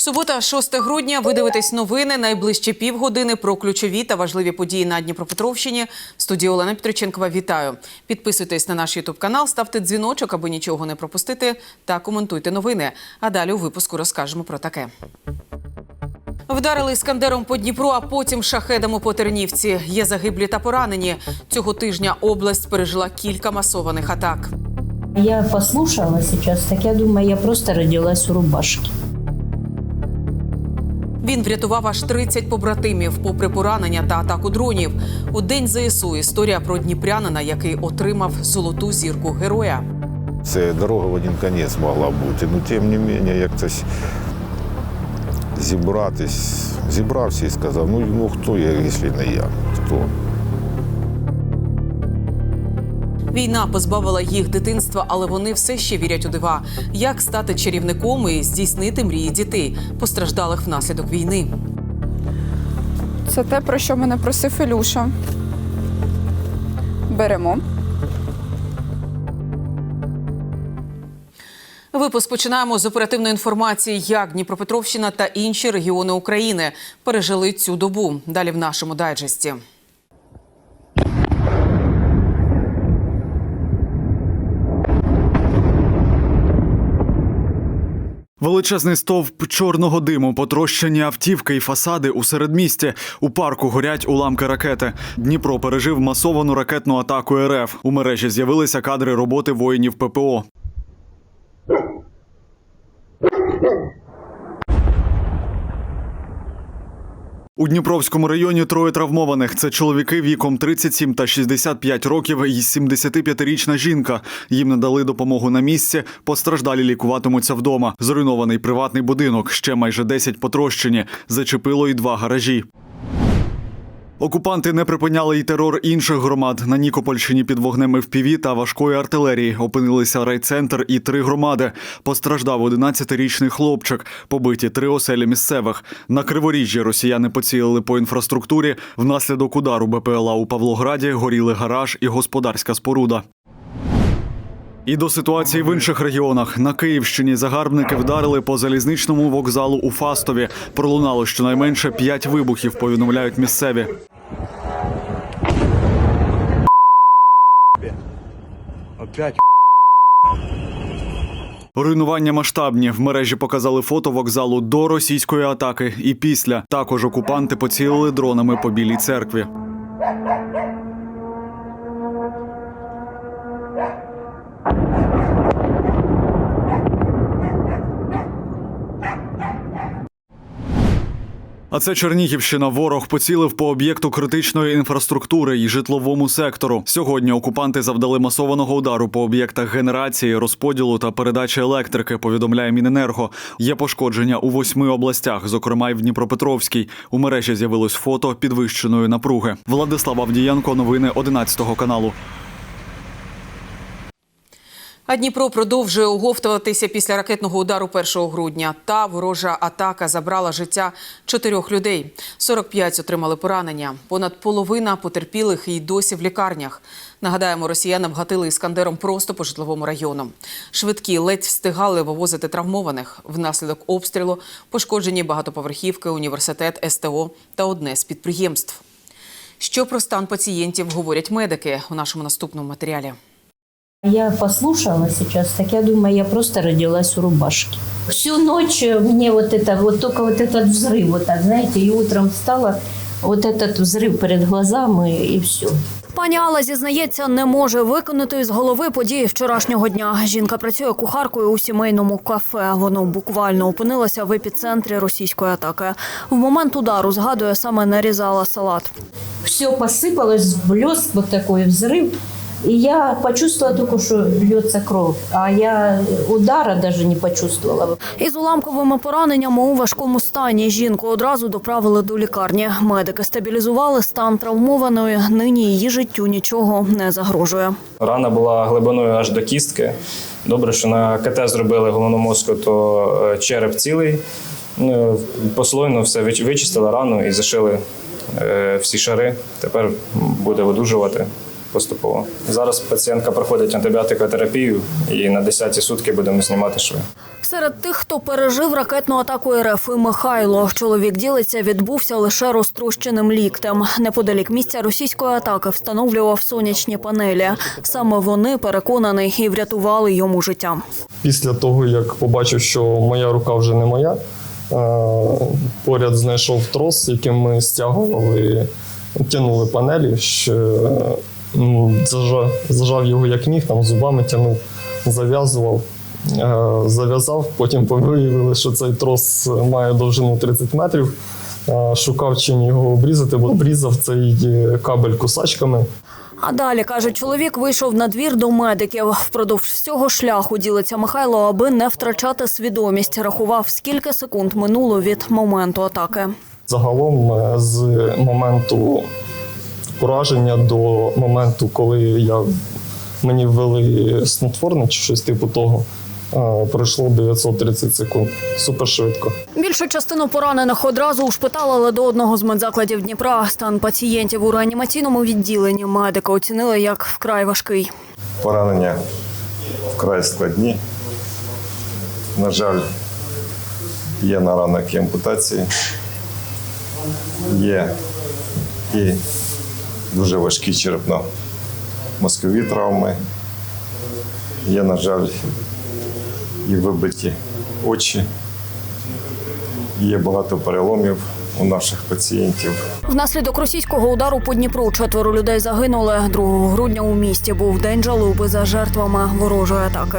Субота, 6 грудня. Ви дивитесь новини. Найближчі півгодини про ключові та важливі події на Дніпропетровщині. В студії Олена Петриченкова. Вітаю. Підписуйтесь на наш Ютуб канал, ставте дзвіночок, аби нічого не пропустити, та коментуйте новини. А далі у випуску розкажемо про таке. Вдарили іскандером по Дніпру, а потім шахедами по Тернівці. Є загиблі та поранені. Цього тижня область пережила кілька масованих атак. Я послушала сейчас, так я думаю, я просто родилась у рубашки. Він врятував аж 30 побратимів, попри поранення та атаку дронів. У день ЗСУ історія про дніпрянина, який отримав золоту зірку героя. Це дорога в один кінець могла бути. Ну, тим не менше, як хтось зібратись, зібрався і сказав, ну, ну хто я, якщо не я? Хто? Війна позбавила їх дитинства, але вони все ще вірять у дива. Як стати чарівником і здійснити мрії дітей, постраждалих внаслідок війни. Це те, про що мене просив Ілюша. Беремо. Випуск починаємо з оперативної інформації, як Дніпропетровщина та інші регіони України пережили цю добу. Далі в нашому дайджесті. Величезний стовп чорного диму, потрощені автівки і фасади у середмісті. У парку горять уламки ракети. Дніпро пережив масовану ракетну атаку РФ. У мережі з'явилися кадри роботи воїнів ППО. У Дніпровському районі троє травмованих. Це чоловіки віком 37 та 65 років і 75-річна жінка. Їм надали допомогу на місці. Постраждалі лікуватимуться вдома. Зруйнований приватний будинок. Ще майже 10 потрощені. Зачепило і два гаражі. Окупанти не припиняли й терор інших громад. На Нікопольщині під вогнем ФПВ та важкої артилерії опинилися райцентр і три громади. Постраждав 11-річний хлопчик, побиті три оселі місцевих. На Криворіжжі росіяни поцілили по інфраструктурі. Внаслідок удару БПЛА у Павлограді горіли гараж і господарська споруда. І до ситуації в інших регіонах на Київщині загарбники вдарили по залізничному вокзалу у Фастові. Пролунало щонайменше п'ять вибухів. Повідомляють місцеві. Опять Руйнування масштабні в мережі показали фото вокзалу до російської атаки. І після також окупанти поцілили дронами по білій церкві. А це Чернігівщина. Ворог поцілив по об'єкту критичної інфраструктури і житловому сектору. Сьогодні окупанти завдали масованого удару по об'єктах генерації, розподілу та передачі електрики. Повідомляє Міненерго. Є пошкодження у восьми областях, зокрема й в Дніпропетровській. У мережі з'явилось фото підвищеної напруги. Владислав Авдієнко, новини 11 каналу. А Дніпро продовжує оговтуватися після ракетного удару 1 грудня. Та ворожа атака забрала життя чотирьох людей. 45 отримали поранення. Понад половина потерпілих і досі в лікарнях. Нагадаємо, росіяни вгатили іскандером просто по житловому району. Швидкі ледь встигали вивозити травмованих. Внаслідок обстрілу пошкоджені багатоповерхівки, університет, СТО та одне з підприємств. Що про стан пацієнтів говорять медики у нашому наступному матеріалі. Я послушала сейчас, так я думаю, я просто родилась у рубашки. Всю ночь мне вот это, вот только вот этот взрыв, вот так, знаете, и утром встала, вот этот взрыв перед глазами и все. Пані Алла зізнається, не може виконати з голови події вчорашнього дня. Жінка працює кухаркою у сімейному кафе. Воно буквально опинилося в епіцентрі російської атаки. В момент удару згадує, саме нарізала салат. Все посыпалось, блеск вот такой взрыв. И я почувствовала только, что льется кровь, а я удара даже не почувствовала. Із уламковими пораненнями у важкому стані жінку одразу доправили до лікарні. Медики стабілізували стан травмованої. Нині її життю нічого не загрожує. Рана була глибиною аж до кістки. Добре, що на КТ зробили головну мозку, то е, череп цілий. Ну, Послойно все вич- вичистили рану і зашили е, всі шари. Тепер буде видужувати. Поступово. Зараз пацієнтка проходить антибіотикотерапію і на 10-ті сутки будемо знімати шви. Серед тих, хто пережив ракетну атаку РФ, і Михайло. Чоловік ділиться, відбувся лише розтрощеним ліктем. Неподалік місця російської атаки встановлював сонячні панелі. Саме вони переконаний і врятували йому життя. Після того, як побачив, що моя рука вже не моя, е, поряд знайшов трос, яким ми стягували, тягнули панелі, що, м, зажав, зажав його як міг, там зубами тягнув, зав'язував. е, Зав'язав, потім виявили, що цей трос має довжину 30 метрів. Е, Шукав чим його обрізати, бо обрізав цей е, кабель кусачками. А далі, каже, чоловік вийшов на двір до медиків. Впродовж всього шляху ділиться Михайло, аби не втрачати свідомість. Рахував, скільки секунд минуло від моменту атаки. Загалом е, з моменту пораження до моменту, коли я, мені ввели снотворне чи щось типу того, пройшло 930 секунд. Супер швидко. Більшу частину поранених одразу ушпиталили до одного з медзакладів Дніпра. Стан пацієнтів у реанімаційному відділенні медики оцінили як вкрай важкий. Поранення вкрай складні. На жаль, є на ранок і ампутації, є і дуже важкі черепно-мозкові травми. Є, на жаль, і вибиті очі. Є багато переломів у наших пацієнтів. Внаслідок російського удару по Дніпру четверо людей загинули. 2 грудня у місті був день жалоби за жертвами ворожої атаки.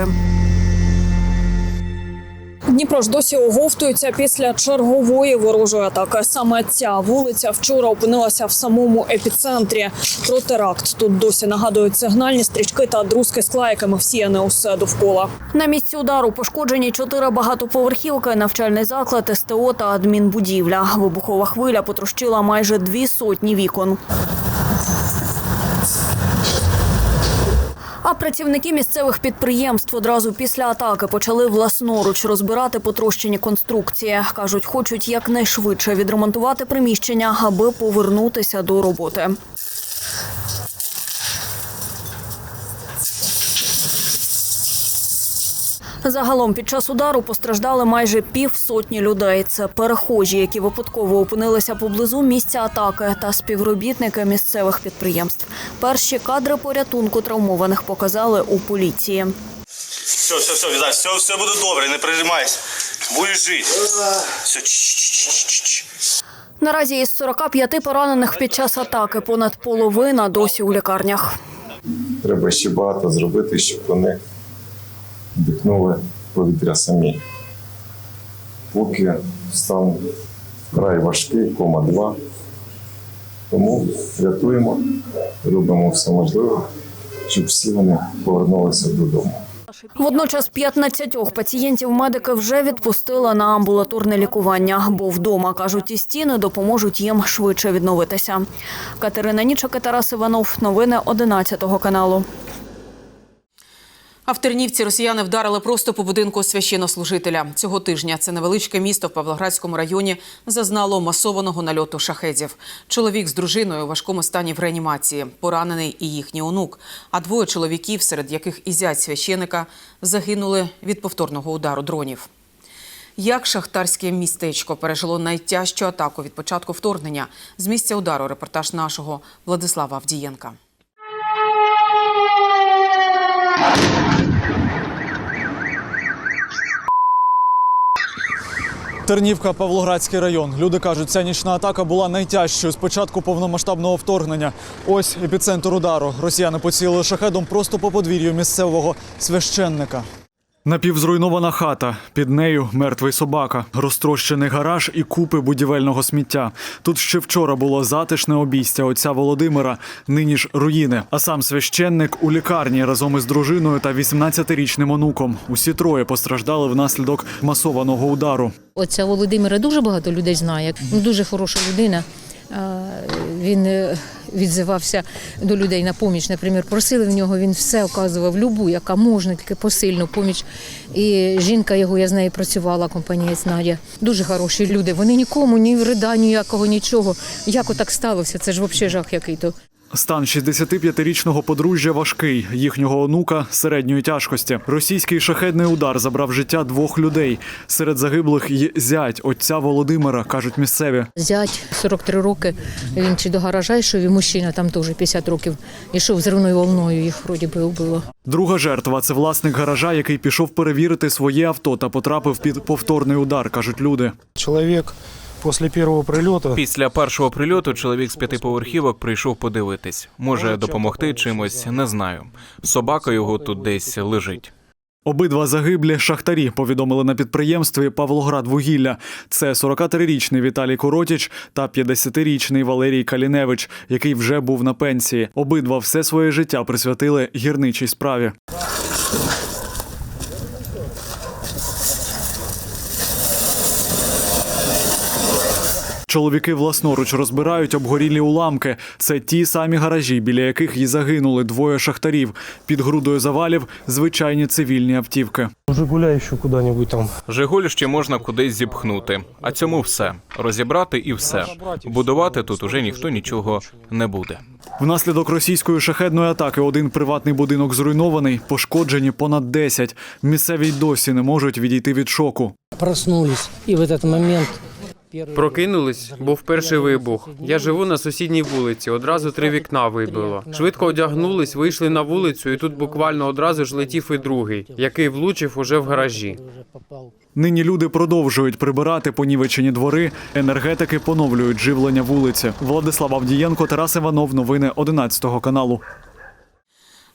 Дніпро ж досі оговтується після чергової ворожої атаки. Саме ця вулиця вчора опинилася в самому епіцентрі. Про теракт тут досі нагадують сигнальні стрічки та друзки скла, якими всіяне усе довкола. На місці удару пошкоджені чотири багатоповерхівки, навчальний заклад, СТО та адмінбудівля. Вибухова хвиля потрощила майже дві сотні вікон. А працівники місцевих підприємств одразу після атаки почали власноруч розбирати потрощені конструкції. Кажуть, хочуть якнайшвидше відремонтувати приміщення, аби повернутися до роботи. Загалом під час удару постраждали майже півсотні людей. Це перехожі, які випадково опинилися поблизу місця атаки, та співробітники місцевих підприємств. Перші кадри порятунку травмованих показали у поліції. Все, все, все, Віталь, все, все буде добре, не пережимайся. Будеш жити. Все, чш-чш-чш-чш. Наразі із 45 поранених під час атаки понад половина досі у лікарнях. Треба ще багато зробити, щоб вони вдихнули повітря самі. Поки стан вкрай важкий, кома 2. Тому рятуємо, робимо все можливе, щоб всі вони повернулися додому. Водночас 15 пацієнтів медики вже відпустили на амбулаторне лікування, бо вдома, кажуть, і стіни допоможуть їм швидше відновитися. Катерина Нічок Тарас Іванов. Новини 11 каналу. А в Тернівці росіяни вдарили просто по будинку священнослужителя. Цього тижня це невеличке місто в Павлоградському районі зазнало масованого нальоту шахедів. Чоловік з дружиною у важкому стані в реанімації, поранений і їхній онук. А двоє чоловіків, серед яких і зять священика, загинули від повторного удару дронів. Як шахтарське містечко пережило найтяжчу атаку від початку вторгнення з місця удару репортаж нашого Владислава Авдієнка. Тернівка, Павлоградський район. Люди кажуть, ця нічна атака була найтяжчою з початку повномасштабного вторгнення. Ось епіцентр удару. Росіяни поцілили шахедом просто по подвір'ю місцевого священника. Напівзруйнована хата, під нею мертвий собака, розтрощений гараж і купи будівельного сміття. Тут ще вчора було затишне обійстя отця Володимира, нині ж руїни. А сам священник у лікарні разом із дружиною та 18-річним онуком. Усі троє постраждали внаслідок масованого удару. Отця Володимира дуже багато людей знає. Ну, дуже хороша людина. Він е, відзивався до людей на поміч. Наприклад, просили в нього, він все оказував, любу, яка можна, тільки посильну поміч. І жінка його, я з нею працювала, компанія Надя. Дуже хороші люди. Вони нікому, ні вреда, ніякого, нічого. Як отак сталося? Це ж взагалі жах який то. Стан 65-річного подружжя важкий. Їхнього онука середньої тяжкості. Російський шахедний удар забрав життя двох людей. Серед загиблих є зять отця Володимира, кажуть місцеві. Зять 43 роки. Він чи до гаража йшов, і мужчина там теж 50 років. Ішов зривною волною, їх вроді би убило. Друга жертва це власник гаража, який пішов перевірити своє авто та потрапив під повторний удар, кажуть люди. Чоловік після першого прильоту Після першого прильоту чоловік з п'ятиповерхівок прийшов подивитись. Може допомогти чимось, не знаю. Собака його тут десь лежить. Обидва загиблі шахтарі повідомили на підприємстві Павлоград вугілля. Це 43-річний Віталій Коротіч та 50-річний Валерій Каліневич, який вже був на пенсії. Обидва все своє життя присвятили гірничій справі. Чоловіки власноруч розбирають обгорілі уламки. Це ті самі гаражі, біля яких і загинули двоє шахтарів. Під грудою завалів звичайні цивільні автівки. Жигуля ще куди-небудь там. Жигуль ще можна кудись зіпхнути, а цьому все розібрати і все. Будувати тут уже ніхто нічого не буде. Внаслідок російської шахедної атаки один приватний будинок зруйнований, пошкоджені понад 10. Місцеві й досі не можуть відійти від шоку. Проснулись, і в этот момент Прокинулись, був перший вибух. Я живу на сусідній вулиці. Одразу три вікна вибило. Швидко одягнулись, вийшли на вулицю, і тут буквально одразу ж летів і другий, який влучив уже в гаражі. Нині люди продовжують прибирати понівечені двори. Енергетики поновлюють живлення вулиці. Владислав Авдієнко, Тарас Іванов. Новини 11 каналу.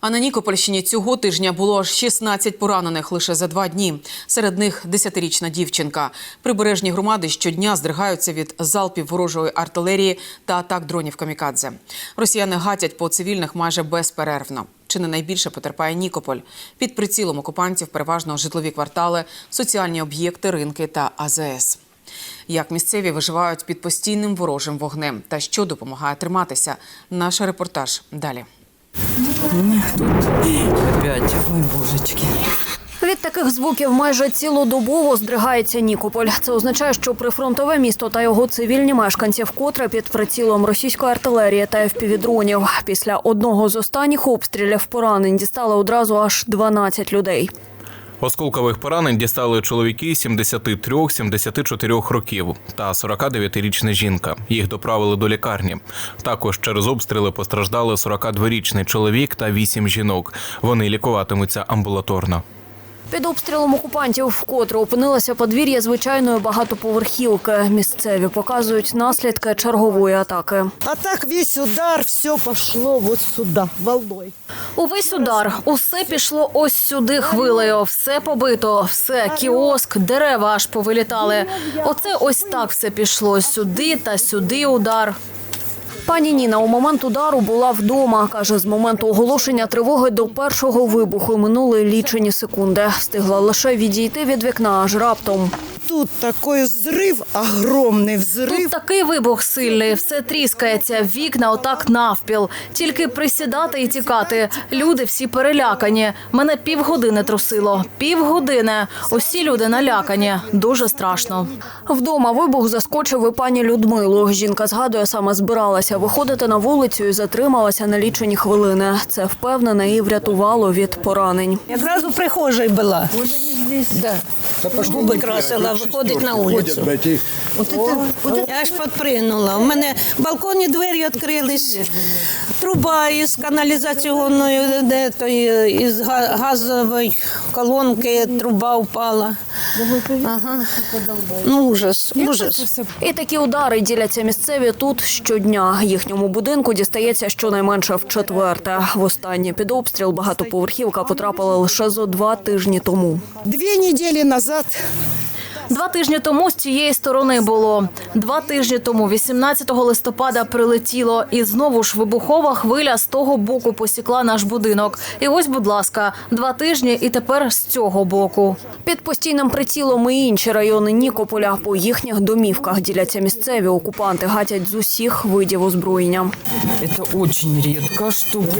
А на Нікопольщині цього тижня було аж 16 поранених лише за два дні. Серед них 10-річна дівчинка. Прибережні громади щодня здригаються від залпів ворожої артилерії та атак дронів камікадзе. Росіяни гатять по цивільних майже безперервно. Чи не найбільше потерпає Нікополь? Під прицілом окупантів переважно житлові квартали, соціальні об'єкти, ринки та АЗС. Як місцеві виживають під постійним ворожим вогнем та що допомагає триматися? Наш репортаж далі. Опять, ой, божечки. Від таких звуків майже цілодобово здригається Нікополь. Це означає, що прифронтове місто та його цивільні мешканці вкотре під прицілом російської артилерії та ФПВ-дронів. Після одного з останніх обстрілів поранень дістали одразу аж 12 людей. Осколкових поранень дістали чоловіки 73-74 років та 49-річна жінка. Їх доправили до лікарні. Також через обстріли постраждали 42-річний чоловік та 8 жінок. Вони лікуватимуться амбулаторно. Під обстрілом окупантів вкотре опинилося подвір'я звичайної багатоповерхівки. Місцеві показують наслідки чергової атаки. А так весь удар, все пошло вот сюда, волной. Увесь удар, усе пішло ось сюди хвилею, все побито, все, кіоск, дерева аж повилітали. Оце ось так все пішло сюди та сюди удар. Пані Ніна у момент удару була вдома. Каже, з моменту оголошення тривоги до першого вибуху минули лічені секунди. Встигла лише відійти від вікна аж раптом. Тут такой взрыв, огромный взрыв. Тут такий вибух сильний, все тріскається, вікна отак навпіл. Тільки присідати і тікати. Люди всі перелякані. Мене півгодини трусило. Півгодини. Усі люди налякані. Дуже страшно. Вдома вибух заскочив і пані Людмилу. Жінка згадує, саме збиралася виходити на вулицю і затрималася на лічені хвилини. Це впевнене і врятувало від поранень. Якраз у прихожей була. Да. Губи красила, виходить на вулицю. От это, от это. Я ж підпригнула. У мене балконні двері відкрились, труба із каналізаційної, де із га- газової колонки труба впала. Ага. Ну, ужас, ужас. І такі удари діляться місцеві тут щодня. Їхньому будинку дістається щонайменше в четверте. Востаннє під обстріл багатоповерхівка потрапила лише зо два тижні тому. Дві неділі назад Два тижні тому з цієї сторони було. Два тижні тому, 18 листопада, прилетіло. І знову ж вибухова хвиля з того боку посікла наш будинок. І ось, будь ласка, два тижні і тепер з цього боку. Під постійним прицілом і інші райони Нікополя по їхніх домівках діляться місцеві окупанти, гатять з усіх видів озброєння. Це дуже рідка штука.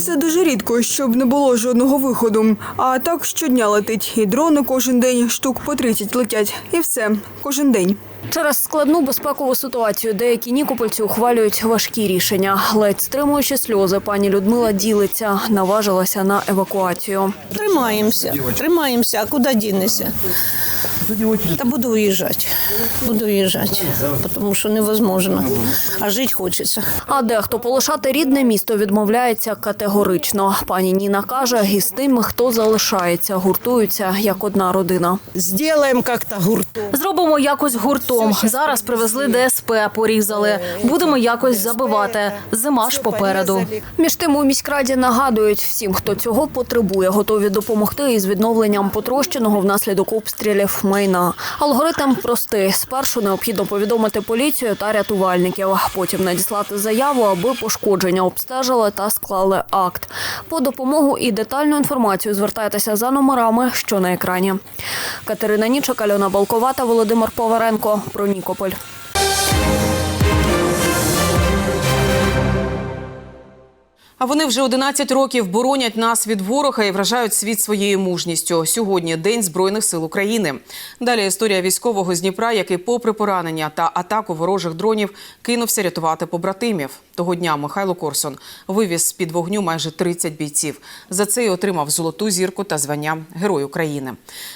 Це дуже рідко, щоб не було жодного виходу. А так щодня летить. І дрони кожен день штук по 30 летять. І все, кожен день. Через складну безпекову ситуацію деякі нікопольці ухвалюють важкі рішення. Ледь стримуючи сльози, пані Людмила ділиться, наважилася на евакуацію. Тримаємося, тримаємося, а куди дінешся? Та буду виїжджати. Буду виїжджати, тому що невозможно. А жити хочеться. А дехто полишати рідне місто відмовляється категорично. Пані Ніна каже, і з тими, хто залишається, гуртуються як одна родина. Зробимо як-то гуртом. Гуртом. Зараз привезли ДСП, порізали. Будемо якось забивати. Зима ж попереду. Між тим у міськраді нагадують всім, хто цього потребує, готові допомогти із відновленням потрощеного внаслідок обстрілів майна. Алгоритм простий: спершу необхідно повідомити поліцію та рятувальників, потім надіслати заяву, аби пошкодження обстежили та склали акт. По допомогу і детальну інформацію звертайтеся за номерами, що на екрані. Катерина Нічок, Альона Балкова та Володимир Поваренко про Нікополь. А вони вже 11 років боронять нас від ворога і вражають світ своєю мужністю. Сьогодні День Збройних сил України. Далі історія військового з Дніпра, який, попри поранення та атаку ворожих дронів, кинувся рятувати побратимів. Того дня Михайло Корсон вивіз з під вогню майже 30 бійців. За це й отримав золоту зірку та звання Герой України.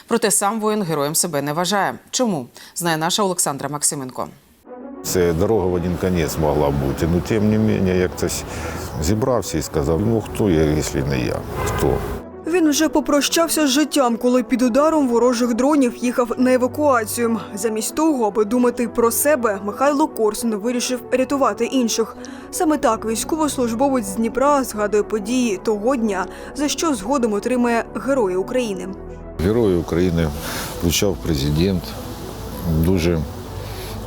Проте сам воїн героєм себе не вважає. Чому знає наша Олександра Максименко. Це дорога в один кінець могла бути. Ну, тим не менше, як хтось зібрався і сказав, ну хто я, якщо не я? Хто? Він вже попрощався з життям, коли під ударом ворожих дронів їхав на евакуацію. Замість того, аби думати про себе, Михайло Корсун вирішив рятувати інших. Саме так військовослужбовець з Дніпра згадує події того дня, за що згодом отримає Герої України. Герої України вручав президент дуже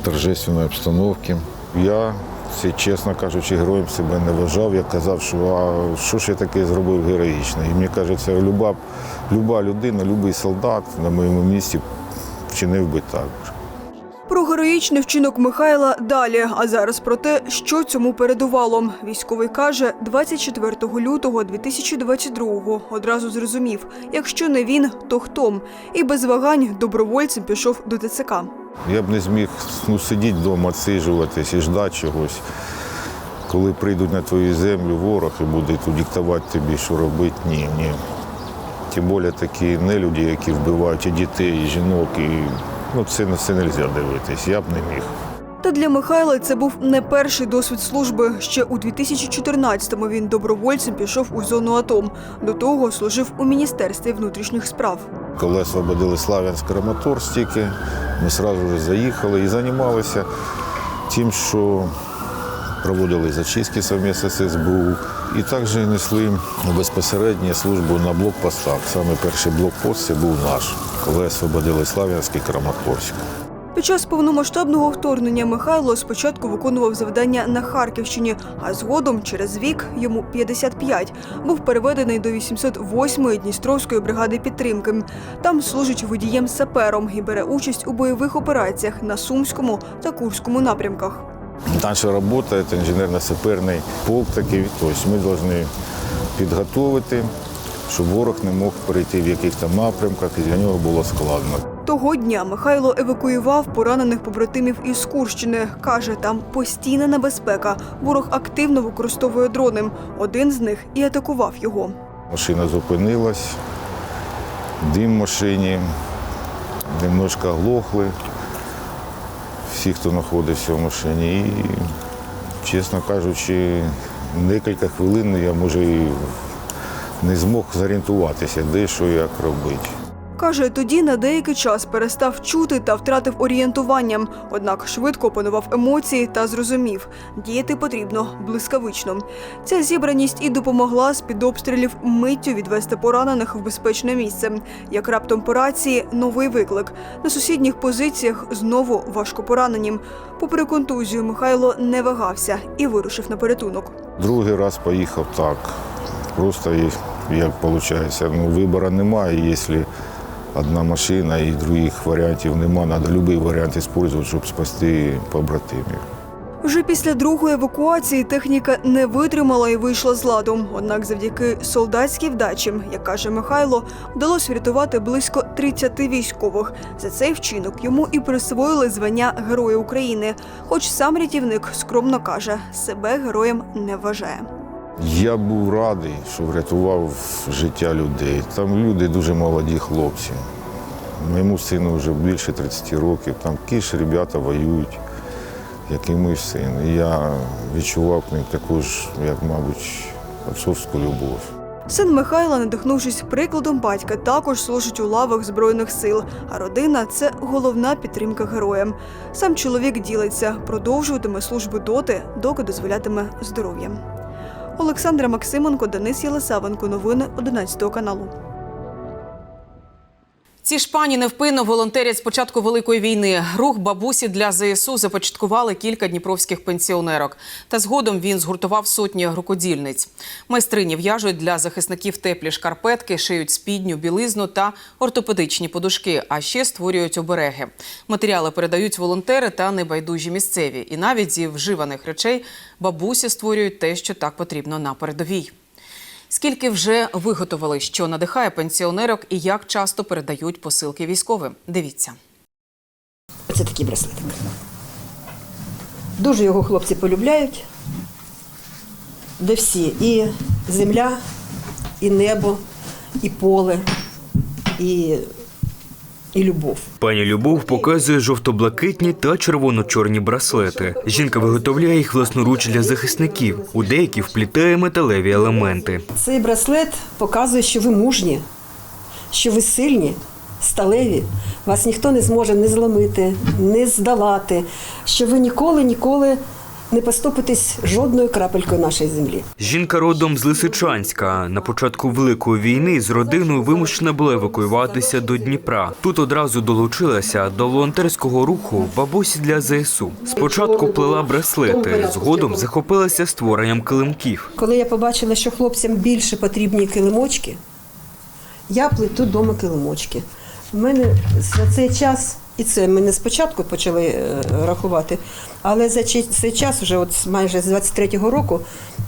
торжественної обстановці. Я, це, чесно кажучи, героєм себе не вважав. Я казав, що а що ж я таке зробив героїчно. І мені кажеться, люба, люба людина, любий солдат на моєму місці вчинив би так. Про героїчний вчинок Михайла далі. А зараз про те, що цьому передувало. Військовий каже, 24 лютого 2022-го одразу зрозумів, якщо не він, то хто. І без вагань добровольцем пішов до ТЦК. Я б не зміг ну, сидіти вдома, сижуватись і ждати чогось. Коли прийдуть на твою землю ворог і буде тут диктувати тобі, що робити, ні, ні. Тим більше такі нелюді, які вбивають і дітей, і жінок, і ну, це, на це не можна дивитись. Я б не міг. Та для Михайла це був не перший досвід служби. Ще у 2014-му він добровольцем пішов у зону АТО. До того служив у міністерстві внутрішніх справ. Коли освободили Славянськ Краматорськ тільки, ми одразу заїхали і займалися тим, що проводили зачистки совместно з СБУ. І також несли безпосередньо службу на блокпостах. Саме перший блокпост це був наш, коли освободили Славянськ і Краматорськ. Під час повномасштабного вторгнення Михайло спочатку виконував завдання на Харківщині, а згодом, через вік, йому 55, був переведений до 808-ї Дністровської бригади підтримки. Там служить водієм-сапером і бере участь у бойових операціях на Сумському та Курському напрямках. Наша робота це інженерно-саперний полк такий. Тобто ми повинні підготувати, щоб ворог не мог перейти в яких там напрямках, і для нього було складно. Того дня Михайло евакуював поранених побратимів із Курщини. Каже, там постійна небезпека. Ворог активно використовує дрони. Один з них і атакував його. Машина зупинилась, дим в машині, немножко глохли. Всі, хто знаходився в машині. І, чесно кажучи, декілька хвилин я може і не змог зорієнтуватися, де що як робити. Каже, тоді на деякий час перестав чути та втратив орієнтування. Однак швидко опанував емоції та зрозумів, діяти потрібно блискавично. Ця зібраність і допомогла з під обстрілів миттю відвести поранених в безпечне місце. Як раптом по рації новий виклик. На сусідніх позиціях знову важко поранені. Попри контузію, Михайло не вагався і вирушив на порятунок. Другий раз поїхав так. Просто як виходить, ну, вибору немає, якщо одна машина і других варіантів немає, треба будь-який варіант використовувати, щоб спасти побратимів. Вже після другої евакуації техніка не витримала і вийшла з ладу. Однак, завдяки солдатській вдачі, як каже Михайло, вдалося врятувати близько 30 військових. За цей вчинок йому і присвоїли звання Героя України. Хоч сам рятівник скромно каже, себе героєм не вважає. Я був радий, що врятував життя людей. Там люди дуже молоді хлопці. Моєму сину вже більше 30 років. Там ті ж ребята воюють, як і мій син. І я відчував к ним також, як, мабуть, отцовську любов. Син Михайла, надихнувшись прикладом батька, також служить у лавах збройних сил. А родина це головна підтримка героям. Сам чоловік ділиться, продовжуватиме службу доти, доки дозволятиме здоров'я. Олександра Максименко, Денис Єлисавенко. Новини 11 каналу. Ці ж пані невпинно волонтерять з початку великої війни. Рух бабусі для ЗСУ започаткували кілька дніпровських пенсіонерок. Та згодом він згуртував сотні рукодільниць. Майстрині в'яжуть для захисників теплі шкарпетки, шиють спідню, білизну та ортопедичні подушки. А ще створюють обереги. Матеріали передають волонтери та небайдужі місцеві. І навіть зі вживаних речей бабусі створюють те, що так потрібно на передовій. Скільки вже виготовили, що надихає пенсіонерок і як часто передають посилки військовим? Дивіться. Це такий браслетик. Дуже його хлопці полюбляють. Де всі. І земля, і небо, і поле, і, і любов. Пані Любов показує жовто-блакитні та червоно-чорні браслети. Жінка виготовляє їх власноруч для захисників. У деякі вплітає металеві елементи. Цей браслет показує, що ви мужні, що ви сильні, сталеві. Вас ніхто не зможе не зламити, не здолати, що ви ніколи, ніколи не поступитесь жодною крапелькою нашої землі. Жінка родом з Лисичанська. На початку Великої війни з родиною вимушена була евакуюватися до Дніпра. Тут одразу долучилася до волонтерського руху бабусі для ЗСУ. Спочатку плела браслети, згодом захопилася створенням килимків. Коли я побачила, що хлопцям більше потрібні килимочки, я плету вдома килимочки. У мене за цей час, і це ми не спочатку почали е, рахувати, але за цей час, вже от майже з 23-го року,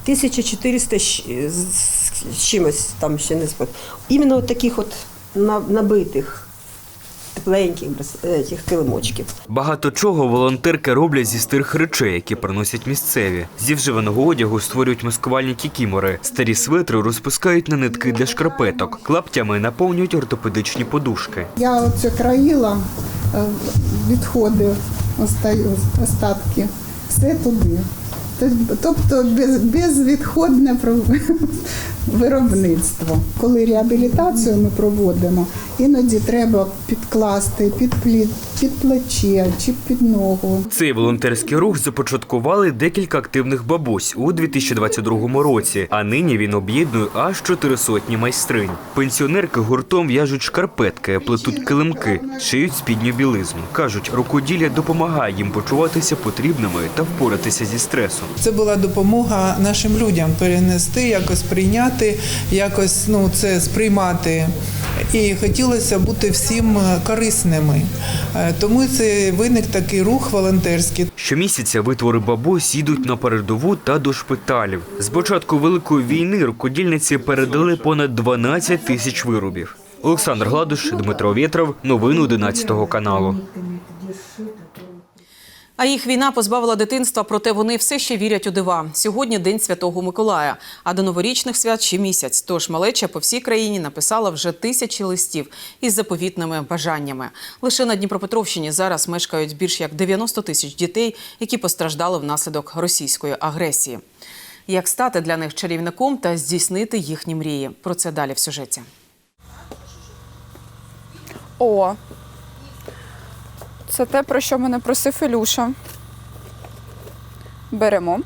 1400 з чимось там ще не спод. Іменно от таких от набитих, тепленьких е, килимочків. Багато чого волонтерки роблять зі старих речей, які приносять місцеві. Зі вживаного одягу створюють маскувальні кікімори. Старі свитри розпускають на нитки для шкарпеток. Клаптями наповнюють ортопедичні подушки. Я оце країла відходи, остатки, все туди. Тобто без, безвідходне виробництво. Коли реабілітацію ми проводимо, іноді треба підкласти під, під плече чи під ногу. Цей волонтерський рух започаткували декілька активних бабусь у 2022 році, а нині він об'єднує аж чотири сотні майстринь. Пенсіонерки гуртом в'яжуть шкарпетки, плетуть килимки, шиють спідню білизну. кажуть, рукоділля допомагає їм почуватися потрібними та впоратися зі стресом. Це була допомога нашим людям перенести, якось прийняти, якось ну це сприймати. І хотілося бути всім е, корисними. Е, Тому це виник такий рух волонтерський. Щомісяця витвори бабусь їдуть на передову та до шпиталів. З початку великої війни рукодільниці передали понад 12 тисяч виробів. Олександр Гладуш, Дмитро Вєтров, новини 11 каналу. А їх війна позбавила дитинства, проте вони все ще вірять у дива. Сьогодні день Святого Миколая, а до новорічних свят ще місяць. Тож малеча по всій країні написала вже тисячі листів із заповітними бажаннями. Лише на Дніпропетровщині зараз мешкають більш як 90 тисяч дітей, які постраждали внаслідок російської агресії. Як стати для них чарівником та здійснити їхні мрії? Про це далі в сюжеті. О, це те, про що мене просив Ілюша. Беремо.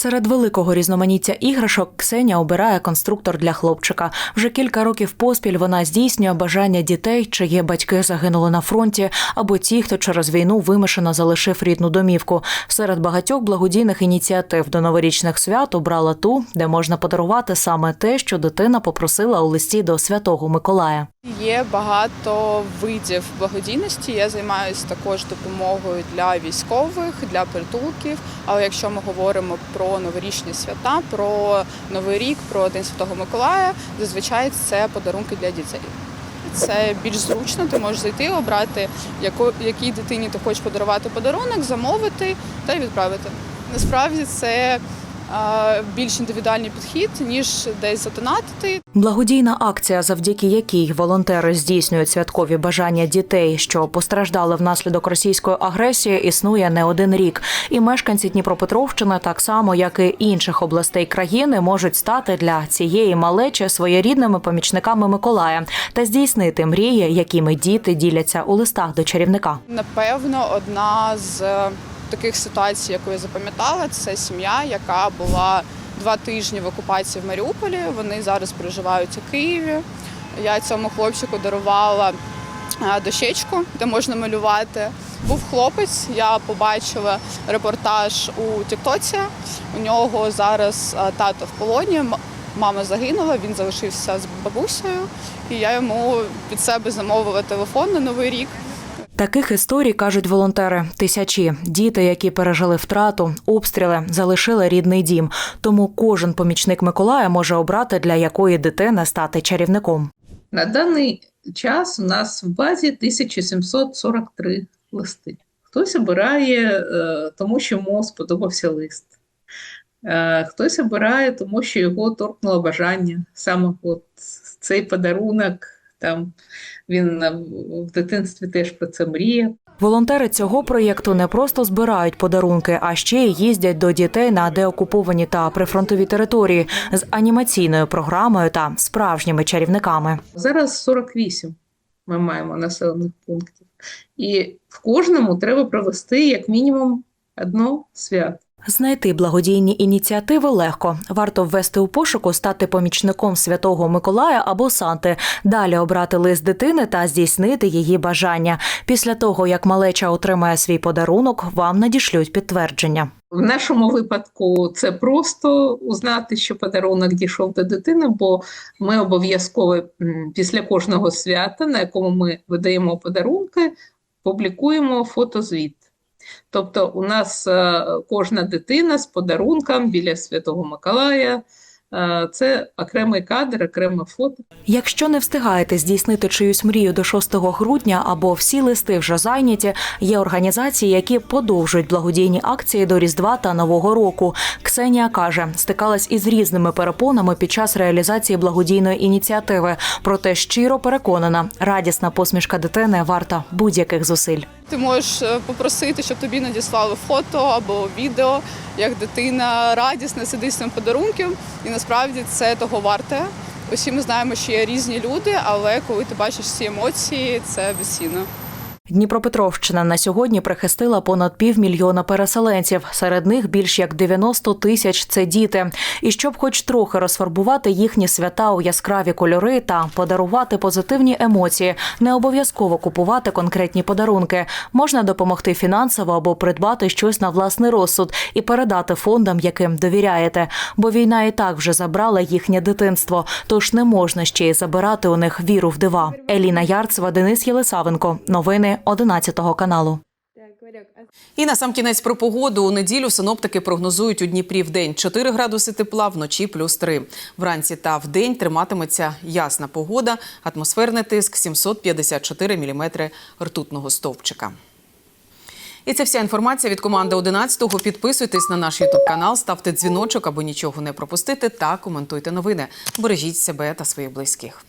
Серед великого різноманіття іграшок Ксеня обирає конструктор для хлопчика. Вже кілька років поспіль вона здійснює бажання дітей, чиї батьки загинули на фронті, або ті, хто через війну вимушено залишив рідну домівку. Серед багатьох благодійних ініціатив до новорічних свят обрала ту, де можна подарувати саме те, що дитина попросила у листі до святого Миколая. Є багато видів благодійності. Я займаюся також допомогою для військових, для притулків. Але якщо ми говоримо про новорічні свята, про Новий рік, про День Святого Миколая, зазвичай це подарунки для дітей. Це більш зручно, ти можеш зайти, обрати, яку, якій дитині ти хочеш подарувати подарунок, замовити та й відправити. Насправді це більш індивідуальний підхід, ніж десь задонатити. Благодійна акція, завдяки якій волонтери здійснюють святкові бажання дітей, що постраждали внаслідок російської агресії, існує не один рік. І мешканці Дніпропетровщини, так само як і інших областей країни, можуть стати для цієї малечі своєрідними помічниками Миколая та здійснити мрії, якими діти діляться у листах до чарівника. Напевно, одна з е, таких ситуацій, яку я запам'ятала, це сім'я, яка була два тижні в окупації в Маріуполі. Вони зараз проживають у Києві. Я цьому хлопчику дарувала дощечку, де можна малювати. Був хлопець, я побачила репортаж у Тіктоці. У нього зараз тато в полоні. Мама загинула, він залишився з бабусею, і я йому від себе замовила телефон на новий рік. Таких історій кажуть волонтери. Тисячі діти, які пережили втрату, обстріли, залишили рідний дім. Тому кожен помічник Миколая може обрати для якої дитини стати чарівником. На даний час у нас в базі 1743 листи. Хтось обирає, е, тому що йому сподобався лист. Е, Хтось обирає, тому що його торкнуло бажання. Саме от цей подарунок, там він е, в дитинстві теж про це мріяв. Волонтери цього проєкту не просто збирають подарунки, а ще й їздять до дітей на деокуповані та прифронтові території з анімаційною програмою та справжніми чарівниками. Зараз 48 ми маємо населених пунктів. І в кожному треба провести як мінімум одно свято. Знайти благодійні ініціативи легко. Варто ввести у пошуку, стати помічником святого Миколая або Санти, далі обрати лист дитини та здійснити її бажання. Після того, як малеча отримає свій подарунок, вам надішлють підтвердження. В нашому випадку це просто узнати, що подарунок дійшов до дитини, бо ми обов'язково після кожного свята, на якому ми видаємо подарунки, публікуємо фотозвіт. Тобто у нас е, кожна дитина з подарунком біля Святого Миколая. Е, Це окремий кадр, окреме фото. Якщо не встигаєте здійснити чиюсь мрію до 6 грудня або всі листи вже зайняті, є організації, які подовжують благодійні акції до Різдва та Нового року. Ксенія каже, стикалась із різними перепонами під час реалізації благодійної ініціативи. Проте щиро переконана, радісна посмішка дитини варта будь-яких зусиль. Ти можеш е, попросити, щоб тобі надіслали фото або відео, як дитина радісна сидить з цим подарунком, і насправді це того варте. Усі ми знаємо, що є різні люди, але коли ти бачиш ці емоції, це безцінно. Дніпропетровщина на сьогодні прихистила понад півмільйона переселенців. Серед них більш як 90 тисяч це діти. І щоб хоч трохи розфарбувати їхні свята у яскраві кольори та подарувати позитивні емоції, не обов'язково купувати конкретні подарунки. Можна допомогти фінансово або придбати щось на власний розсуд і передати фондам, яким довіряєте. Бо війна і так вже забрала їхнє дитинство, тож не можна ще й забирати у них віру в дива. Еліна Ярцева, Денис Єлисавенко. Новини 11 каналу. І на сам кінець про погоду. У неділю синоптики прогнозують у Дніпрі в день 4 градуси тепла, вночі плюс 3. Вранці та в день триматиметься ясна погода, атмосферний тиск 754 міліметри ртутного стовпчика. І це вся інформація від команди 11-го. Підписуйтесь на наш ютуб канал, ставте дзвіночок, аби нічого не пропустити, та коментуйте новини. Бережіть себе та своїх близьких.